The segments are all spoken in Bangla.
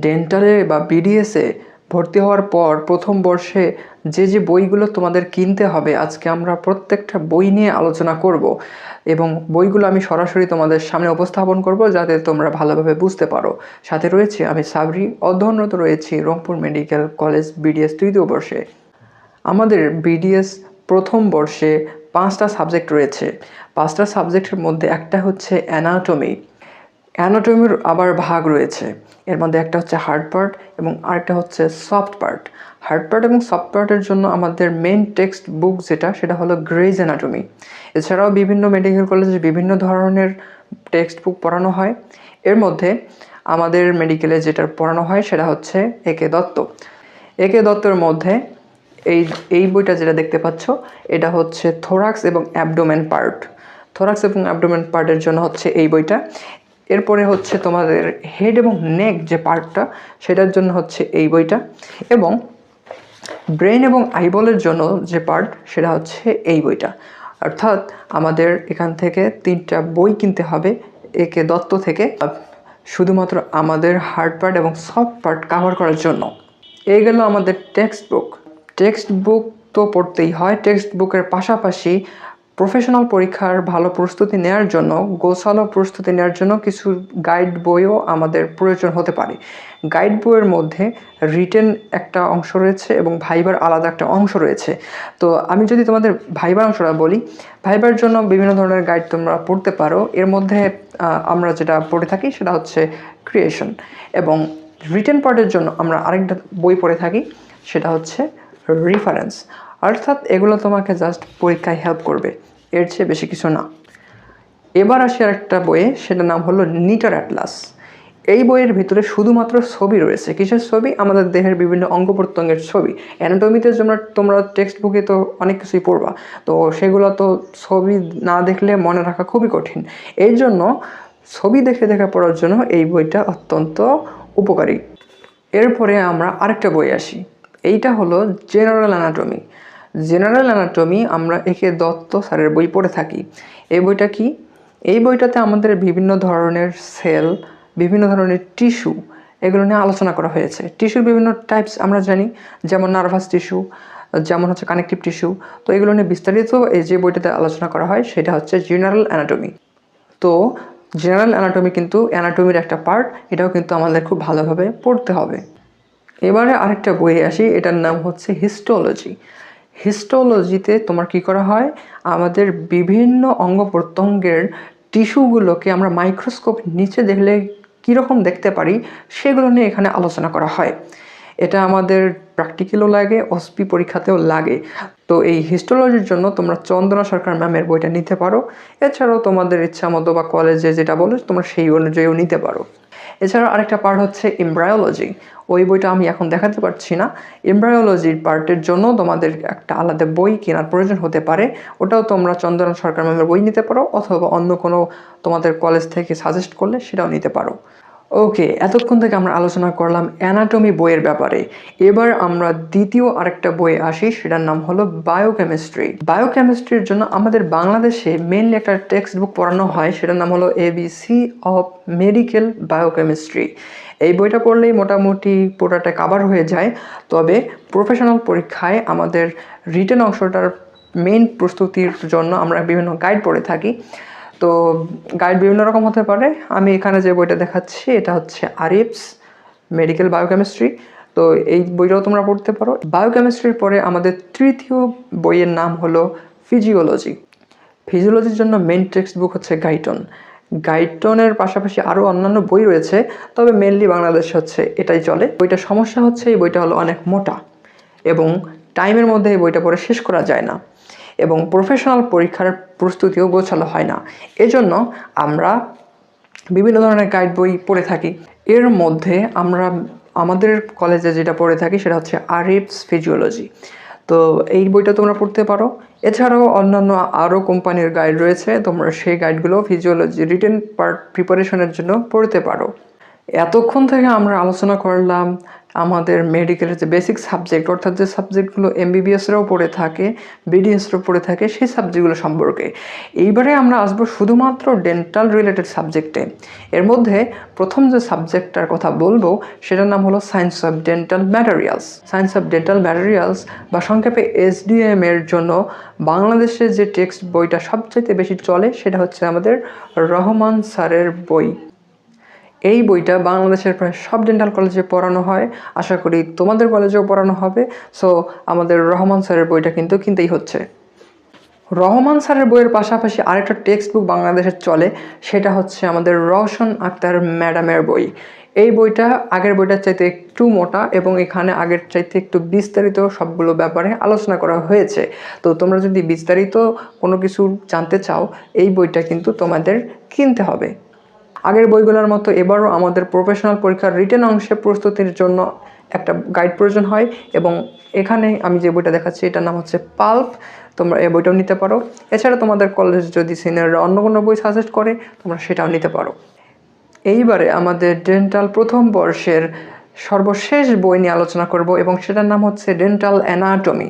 ডেন্টালে বা বিডিএসে ভর্তি হওয়ার পর প্রথম বর্ষে যে যে বইগুলো তোমাদের কিনতে হবে, আজকে আমরা প্রত্যেকটা বই নিয়ে আলোচনা করব এবং বইগুলো আমি সরাসরি তোমাদের সামনে উপস্থাপন করব যাতে তোমরা ভালোভাবে বুঝতে পারো। সাথে রয়েছে, আমি সাবরি, অধ্যয়নরত রয়েছি রংপুর মেডিকেল কলেজ বিডিএস তৃতীয় বর্ষে। আমাদের বিডিএস প্রথম বর্ষে পাঁচটা সাবজেক্ট রয়েছে। পাঁচটা সাবজেক্টের মধ্যে একটা হচ্ছে অ্যানাটমি অ্যানাটমির আবার ভাগ রয়েছে। এর মধ্যে একটা হচ্ছে হার্ড পার্ট এবং আরেকটা হচ্ছে সফট পার্ট হার্ড পার্ট এবং সফট পার্টের জন্য আমাদের মেন টেক্সট বুক যেটা, সেটা হলো গ্রেজ অ্যানাটমি এছাড়াও বিভিন্ন মেডিকেল কলেজে বিভিন্ন ধরনের টেক্সট বুক পড়ানো হয়। এর মধ্যে আমাদের মেডিকেলে যেটা পড়ানো হয়, সেটা হচ্ছে একে দত্ত। একে দত্তর মধ্যে এই এই বইটা যেটা দেখতে পাচ্ছ, এটা হচ্ছে থোরাক্স এবং অ্যাবডোমেন পার্ট থোরাক্স এবং অ্যাবডোমেন পার্টের জন্য হচ্ছে এই বইটা। এরপরে হচ্ছে তোমাদের হেড এবং নেক যে পার্টটা সেটার জন্য হচ্ছে এই বইটা। এবং ব্রেন এবং আইবলের জন্য যে পার্ট সেটা হচ্ছে এই বইটা। অর্থাৎ আমাদের এখান থেকে তিনটা বই কিনতে হবে একে দত্ত থেকে শুধুমাত্র আমাদের হার্ড পার্ট এবং সফট পার্ট কাভার করার জন্য। এই গেল আমাদের টেক্সট বুক টেক্সট বুক তো পড়তেই হয়। টেক্সট বুকের পাশাপাশি প্রফেশনাল পরীক্ষার ভালো প্রস্তুতি নেওয়ার জন্য, গোছালো প্রস্তুতি নেওয়ার জন্য কিছু গাইড বইও আমাদের প্রয়োজন হতে পারে। গাইড বইয়ের মধ্যে রিটেন একটা অংশ রয়েছে এবং ভাইবার আলাদা একটা অংশ রয়েছে। তো আমি যদি তোমাদের ভাইবার অংশটা বলি, ভাইবার জন্য বিভিন্ন ধরনের গাইড তোমরা পড়তে পারো। এর মধ্যে আমরা যেটা পড়ে থাকি সেটা হচ্ছে ক্রিয়েশন এবং রিটেন পার্টের জন্য আমরা আরেকটা বই পড়ে থাকি, সেটা হচ্ছে রিফারেন্স অর্থাৎ এগুলো তোমাকে জাস্ট পরীক্ষায় হেল্প করবে। এর চেয়ে বেশি কিছু না। এবার আসি আরেকটা বইয়ে, সেটার নাম হলো নিটার অ্যাটলাস। এই বইয়ের ভিতরে শুধুমাত্র ছবি রয়েছে। কিসের ছবি? আমাদের দেহের বিভিন্ন অঙ্গ প্রত্যঙ্গের ছবি। অ্যানাটমিতে তোমরা তোমরা টেক্সট বুকে তো অনেক কিছুই পড়বা। তো সেগুলো তো ছবি না দেখলে মনে রাখা খুবই কঠিন। এই জন্য ছবি দেখে দেখে পড়ার জন্য এই বইটা অত্যন্ত উপকারী। এরপরে আমরা আরেকটা বই আসি। এইটা হলো জেনারেল অ্যানাটমি জেনারেল অ্যানাটমি আমরা একে দত্ত স্যারের বই পড়ে থাকি। এই বইটা কি? এই বইটাতে আমাদের বিভিন্ন ধরনের সেল, বিভিন্ন ধরনের টিস্যু, এগুলো নিয়ে আলোচনা করা হয়েছে। টিস্যুর বিভিন্ন টাইপস আমরা জানি, যেমন নার্ভাস টিস্যু, যেমন হচ্ছে কানেকটিভ টিস্যু। তো এগুলো নিয়ে বিস্তারিত এই যে বইটাতে আলোচনা করা হয়, সেটা হচ্ছে জেনারেল অ্যানাটমি তো জেনারেল অ্যানাটমি কিন্তু অ্যানাটমির একটা পার্ট এটাও কিন্তু আমাদের খুব ভালোভাবে পড়তে হবে। এবারে আরেকটা বই আসি, এটার নাম হচ্ছে হিস্টোলজি হিস্টোলজিতে তোমার কি করা হয়? আমাদের বিভিন্ন অঙ্গ প্রত্যঙ্গের টিস্যুগুলোকে আমরা মাইক্রোস্কোপ নিচে দেখলে কীরকম দেখতে পারি সেগুলো নিয়ে এখানে আলোচনা করা হয়। এটা আমাদের প্র্যাকটিক্যালও লাগে অসপি পরীক্ষাতেও লাগে। তো এই হিস্টোলজির জন্য তোমরা চন্দনা সরকার ম্যামের বইটা নিতে পারো। এছাড়াও তোমাদের ইচ্ছা মতো বা কলেজে যেটা বলো তোমরা সেই অনুযায়ীও নিতে পারো। এছাড়াও আরেকটা পার্ট হচ্ছে এমব্রায়োলজি ওই বইটা আমি এখন দেখাতে পারছি না। এমব্রায়োলজির পার্টের জন্য তোমাদের একটা আলাদা বই কেনার প্রয়োজন হতে পারে। ওটাও তোমরা চন্দন সরকার ম্যামের বই নিতে পারো, অথবা অন্য কোনো তোমাদের কলেজ থেকে সাজেস্ট করলে সেটাও নিতে পারো। ওকে এতক্ষণ থেকে আমরা আলোচনা করলাম অ্যানাটমি বইয়ের ব্যাপারে। এবার আমরা দ্বিতীয় আরেকটা বই আসি, সেটার নাম হলো বায়োকেমিস্ট্রি বায়োকেমিস্ট্রির জন্য আমাদের বাংলাদেশে মেনলি একটা টেক্সট বুক পড়ানো হয়, সেটার নাম হলো এবিসি অফ মেডিকেল বায়োকেমিস্ট্রি এই বইটা পড়লেই মোটামুটি পুরোটা কাভার হয়ে যায়, তবে প্রফেশনাল পরীক্ষায় আমাদের রিটেন অংশটার মেইন প্রস্তুতির জন্য আমরা বিভিন্ন গাইড পড়ে থাকি। তো গাইড বিভিন্ন রকম হতে পারে। আমি এখানে যে বইটা দেখাচ্ছি, এটা হচ্ছে আরিফস মেডিকেল বায়োকেমিস্ট্রি। তো এই বইটাও তোমরা পড়তে পারো। বায়োকেমিস্ট্রির পরে আমাদের তৃতীয় বইয়ের নাম হলো ফিজিওলজি। ফিজিওলজির জন্য মেন টেক্সট বুক হচ্ছে গাইটন। গাইটনের পাশাপাশি আরও অন্যান্য বই রয়েছে, তবে মেনলি বাংলাদেশে হচ্ছে এটাই চলে। বইটার সমস্যা হচ্ছে, এই বইটা হলো অনেক মোটা এবং টাইমের মধ্যে এই বইটা পড়ে শেষ করা যায় না। এবং প্রফেশনাল পরীক্ষার প্রস্তুতিও গোছালো হয় না। এজন্য আমরা বিভিন্ন ধরনের গাইড বই পড়ে থাকি। এর মধ্যে আমরা আমাদের কলেজে যেটা পড়ে থাকি সেটা হচ্ছে আরিফস ফিজিওলজি তো এই বইটা তোমরা পড়তে পারো। এছাড়াও অন্যান্য আরও কোম্পানির গাইড রয়েছে। তোমরা সেই গাইডগুলো ফিজিওলজি রিটেন পার্ট প্রিপারেশনের জন্য পড়তে পারো। এতক্ষণ থেকে আমরা আলোচনা করলাম আমাদের মেডিকেলের যে বেসিক সাবজেক্ট অর্থাৎ যে সাবজেক্টগুলো এমবিবিএসরাও পড়ে থাকে বিডিএসরাও পড়ে থাকে, সেই সাবজেক্টগুলো সম্পর্কে। এইবারে আমরা আসব শুধুমাত্র ডেন্টাল রিলেটেড সাবজেক্টে এর মধ্যে প্রথম যে সাবজেক্টটার কথা বলব, সেটার নাম হলো science of dental materials science of dental materials বা সংক্ষেপে এসডিএম এর জন্য বাংলাদেশে যে টেক্সট বইটা সবচাইতে বেশি চলে, সেটা হচ্ছে আমাদের রহমান স্যারের বই। এই বইটা বাংলাদেশের প্রায় সব ডেন্টাল কলেজে পড়ানো হয়। আশা করি তোমাদের কলেজেও পড়ানো হবে। সো আমাদের রহমান স্যারের বইটা কিন্তু কিনতেই হচ্ছে। রহমান স্যারের বইয়ের পাশাপাশি আরেকটা টেক্সট বুক বাংলাদেশের চলে, সেটা হচ্ছে আমাদের রওশন আক্তার ম্যাডামের বই। এই বইটা আগের বইটার চাইতে একটু মোটা এবং এখানে আগের চাইতে একটু বিস্তারিত সবগুলো ব্যাপারে আলোচনা করা হয়েছে। তো তোমরা যদি বিস্তারিত কোনো কিছু জানতে চাও, এই বইটা কিন্তু তোমাদের কিনতে হবে। আগের বইগুলোর মতো এবারও আমাদের প্রফেশনাল পরীক্ষার রিটেন অংশে প্রস্তুতির জন্য একটা গাইড প্রয়োজন হয় এবং এখানে আমি যে বইটা দেখাচ্ছি এটার নাম হচ্ছে পাল্প, তোমরা এই বইটাও নিতে পারো। এছাড়া তোমাদের কলেজ যদি সিনিয়ররা অন্য কোনো বই সাজেস্ট করে, তোমরা সেটাও নিতে পারো। এইবারে আমাদের ডেন্টাল প্রথম বর্ষের সর্বশেষ বই নিয়ে আলোচনা করব এবং সেটার নাম হচ্ছে ডেন্টাল অ্যানাটমি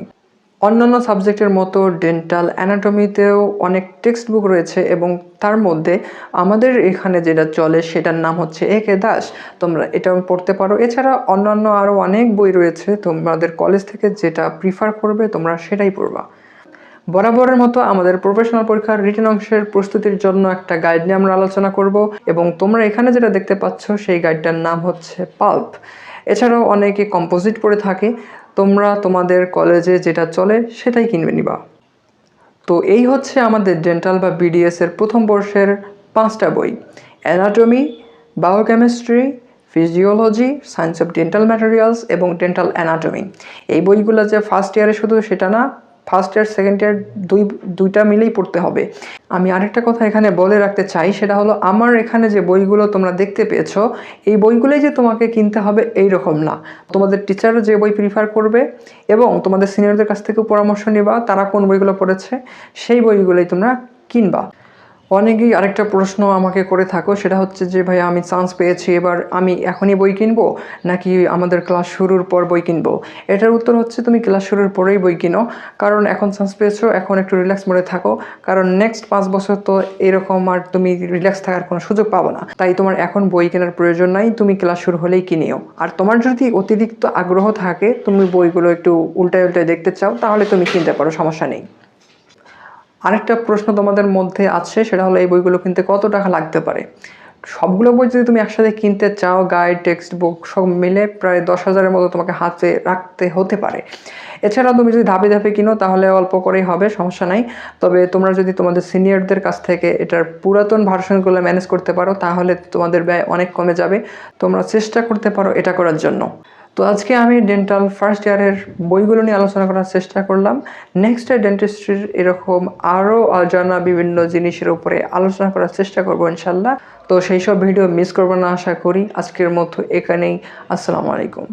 অন্যান্য সাবজেক্টের মতো ডেন্টাল অ্যানাটমিতেও অনেক টেক্সট বুক রয়েছে এবং তার মধ্যে আমাদের এখানে যেটা চলে সেটার নাম হচ্ছে এ কে দাস। তোমরা এটাও পড়তে পারো। এছাড়া অন্যান্য আরও অনেক বই রয়েছে, তোমাদের কলেজ থেকে যেটা প্রিফার করবে তোমরা সেটাই পড়বা। বরাবরের মতো আমাদের প্রফেশনাল পরীক্ষার রিটেন অংশের প্রস্তুতির জন্য একটা গাইড নিয়ে আমরা আলোচনা করব এবং তোমরা এখানে যেটা দেখতে পাচ্ছ সেই গাইডটার নাম হচ্ছে পাল্প। এছাড়াও অনেকে কম্পোজিট পড়ে থাকে। তোমরা তোমাদের কলেজে যেটা চলে সেটাই কিনবে নিবা। তো এই হচ্ছে আমাদের ডেন্টাল বা বিডিএস এর প্রথম বর্ষের পাঁচটা বই। Anatomy biochemistry physiology science of dental materials এবং ডেন্টাল অ্যানাটমি এই বইগুলো যে ফার্স্ট ইয়ারে শুধু সেটা না ফার্স্ট ইয়ার সেকেন্ড ইয়ার দুই, দুইটা মিলেই পড়তে হবে। আমি আরেকটা কথা এখানে বলে রাখতে চাই, সেটা হলো আমার এখানে যে বইগুলো তোমরা দেখতে পেয়েছ, এই বইগুলোই যে তোমাকে কিনতে হবে এই রকম না। তোমাদের টিচার যে বই প্রিফার করবে এবং তোমাদের সিনিয়রদের কাছ থেকেও পরামর্শ নেবা, তারা কোন বইগুলো পড়েছে, সেই বইগুলোই তোমরা কিনবা। অনেকেই আরেকটা প্রশ্ন আমাকে করে থাকো, সেটা হচ্ছে যে ভাই আমি চান্স পেয়েছি, এবার আমি এখনই বই কিনবো, নাকি আমাদের ক্লাস শুরুর পর বই কিনবো? এটার উত্তর হচ্ছে, তুমি ক্লাস শুরুর পরেই বই কিনো, কারণ এখন চান্স পেয়েছ, এখন একটু রিল্যাক্স মোডে থাকো, কারণ নেক্সট পাঁচ বছর তো এরকম আর তুমি রিল্যাক্স থাকার কোনো সুযোগ পাবো না। তাই তোমার এখন বই কেনার প্রয়োজন নাই, তুমি ক্লাস শুরু হলেই কিনিও। আর তোমার যদি অতিরিক্ত আগ্রহ থাকে, তুমি বইগুলো একটু উল্টায় উল্টায় দেখতে চাও, তাহলে তুমি কিনতে পারো, সমস্যা নেই। আরেকটা প্রশ্ন তোমাদের মধ্যে আছে, সেটা হলো এই বইগুলো কিনতে কত টাকা লাগতে পারে? সবগুলো বই যদি তুমি একসাথে কিনতে চাও গাইড টেক্সট বুক সব মিলে প্রায় দশ হাজারের মতো তোমাকে হাতে রাখতে হতে পারে। এছাড়া তুমি যদি ধাপে ধাপে কিনো, তাহলে অল্প করেই হবে, সমস্যা নাই। তবে তোমরা যদি তোমাদের সিনিয়রদের কাছ থেকে এটার পুরাতন ভার্সনগুলো ম্যানেজ করতে পারো, তাহলে তোমাদের ব্যয় অনেক কমে যাবে। তোমরা চেষ্টা করতে পারো এটা করার জন্য। তো আজকে আমি ডেন্টাল ফার্স্ট ইয়ারের বইগুলো নিয়ে আলোচনা করার চেষ্টা করলাম। নেক্সট ইয়ার ডেন্টিস্ট্রির এরকম আরও অজানা বিভিন্ন জিনিসের উপরে আলোচনা করার চেষ্টা করব ইনশাল্লাহ। তো সেই সব ভিডিও মিস করব না, আশা করি। আজকের মতো এখানেই। আসসালামু আলাইকুম।